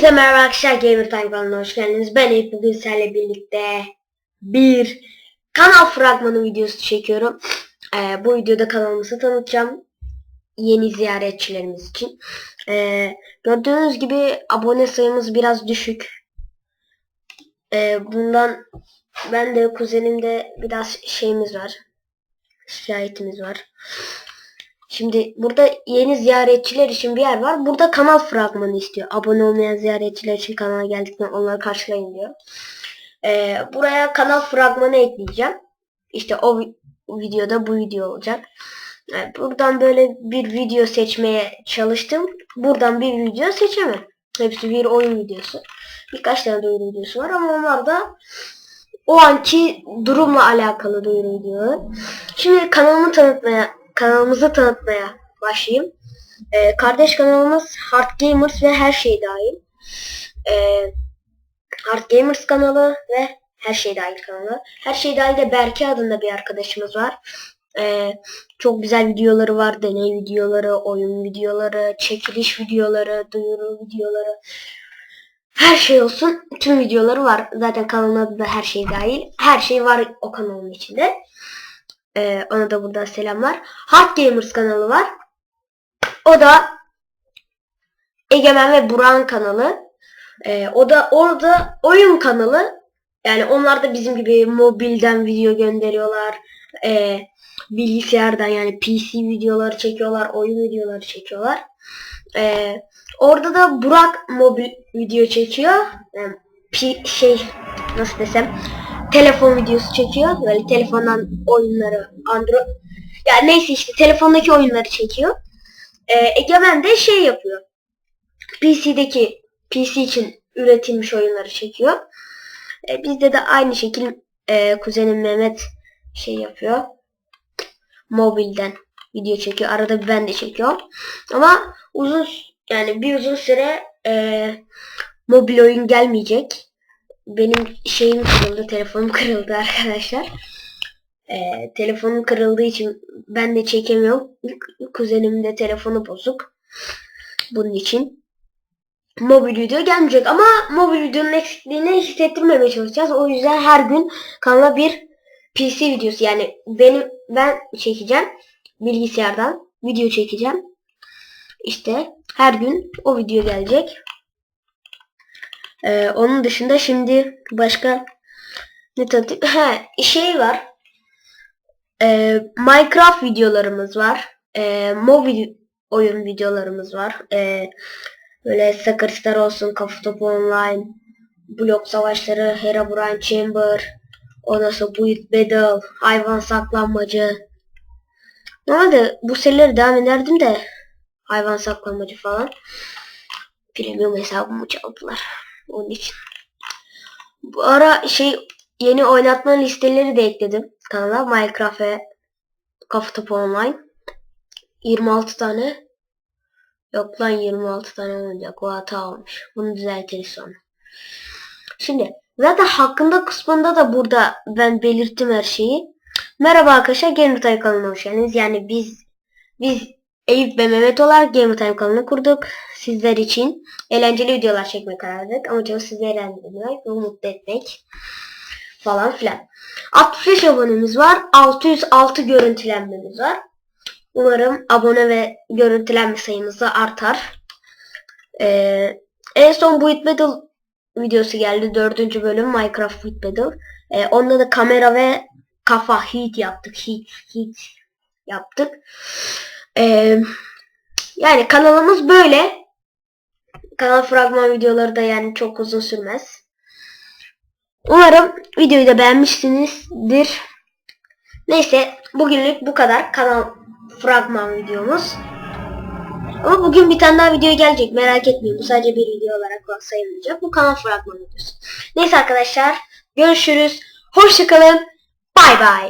Hepinize merhaba arkadaşlar Gamer Time kanalına hoş geldiniz. Ben Eyüp bugün sizlerle birlikte bir kanal fragmanı videosu çekiyorum. Ee, bu videoda kanalımızı tanıtacağım. Yeni ziyaretçilerimiz için. Ee, gördüğünüz gibi abone sayımız biraz düşük. Ee, bundan ben de kuzenimde biraz şeyimiz var. Şikayetimiz var. Şimdi burada yeni ziyaretçiler için bir yer var. Burada kanal fragmanı istiyor. Abone olmayan ziyaretçiler için kanala geldikten onları karşılayın diyor. Ee, buraya kanal fragmanı ekleyeceğim. İşte o vi- videoda bu video olacak. Ee, buradan böyle bir video seçmeye çalıştım. Buradan bir video seçemem. Hepsi bir oyun videosu. Birkaç tane duyuru videosu var ama onlar da o anki durumla alakalı duyuru videoları. Şimdi kanalımı tanıtmaya kanalımızı tanıtmaya başlayayım. Ee, kardeş kanalımız Hard Gamers ve her şey dahil. Ee, Hard Gamers kanalı ve her şey dahil kanalı. Her şey dahil de Berke adında bir arkadaşımız var. Ee, çok güzel videoları var. Deney videoları, oyun videoları, çekiliş videoları, duyuru videoları. Her şey olsun. Tüm videoları var. Zaten kanalın adı da her şey dahil. Her şey var o kanalın içinde. Ee, ona da buradan selamlar. Hard Gamers kanalı var. O da Egemen ve Buran kanalı. Ee, o da orada oyun kanalı. Yani onlar da bizim gibi mobilden video gönderiyorlar. Ee, bilgisayardan yani PC videoları çekiyorlar. Oyun videoları çekiyorlar. Ee, orada da Burak mobil video çekiyor. Yani pi- şey nasıl desem telefon videosu çekiyor. Böyle telefondan oyunları Android yani neyse işte telefondaki oyunları çekiyor. Ee, Egemen de şey yapıyor. PC'deki PC için üretilmiş oyunları çekiyor. Ee, bizde de aynı şekil e, kuzenim Mehmet şey yapıyor. Mobilden video çekiyor. Arada ben de çekiyorum. Ama uzun yani bir uzun süre e, mobil oyun gelmeyecek. Benim şeyim kırıldı, telefonum kırıldı arkadaşlar. Ee, telefonum kırıldığı için ben de çekemiyorum. Kuzenimin de telefonu bozuk. Bunun için mobil video gelmeyecek ama mobil videonun eksikliğini hissettirmemeye çalışacağız. O yüzden her gün kanala bir PC videosu yani benim ben çekeceğim bilgisayardan video çekeceğim. İşte her gün o video gelecek. Ee, onun dışında şimdi başka ne tanıtayım? He, şey var. Ee, Minecraft videolarımız var. Ee, mobil oyun videolarımız var. Ee, böyle Soccer Star olsun, Kafa Topu Online, Blok Savaşları, Herobrine Chamber, ondan sonra Build Battle, Hayvan Saklanmacı. Normalde bu serileri devam ederdim de hayvan saklanmacı falan. Premium hesabımı çaldılar. Onun için. Bu ara şey yeni oynatma listeleri de ekledim kanala. Minecraft ve Kafa Topu Online. 26 tane. Yok lan 26 tane olacak. O hata olmuş. Bunu düzeltiriz sonra. Şimdi zaten hakkında kısmında da burada ben belirttim her şeyi. Merhaba arkadaşlar Time kanalına hoş geldiniz. Yani biz biz Eyüp ve Mehmet olarak Gamer Time kanalını kurduk. Sizler için eğlenceli videolar çekmeye karar verdik. Amacımız sizleri eğlendirmek ve mutlu etmek falan filan. 65 abonemiz var. 606 görüntülenmemiz var. Umarım abone ve görüntülenme sayımız da artar. Ee, en son Build Battle videosu geldi. Dördüncü bölüm Minecraft Build Battle. Ee, onda da kamera ve kafa heat yaptık. Heat, heat yaptık. Ee, yani kanalımız böyle. Kanal fragman videoları da yani çok uzun sürmez. Umarım videoyu da beğenmişsinizdir. Neyse bugünlük bu kadar kanal fragman videomuz. Ama bugün bir tane daha video gelecek merak etmeyin. Bu sadece bir video olarak sayılmayacak. Bu kanal fragman videosu. Neyse arkadaşlar görüşürüz. Hoşçakalın. Bay bay.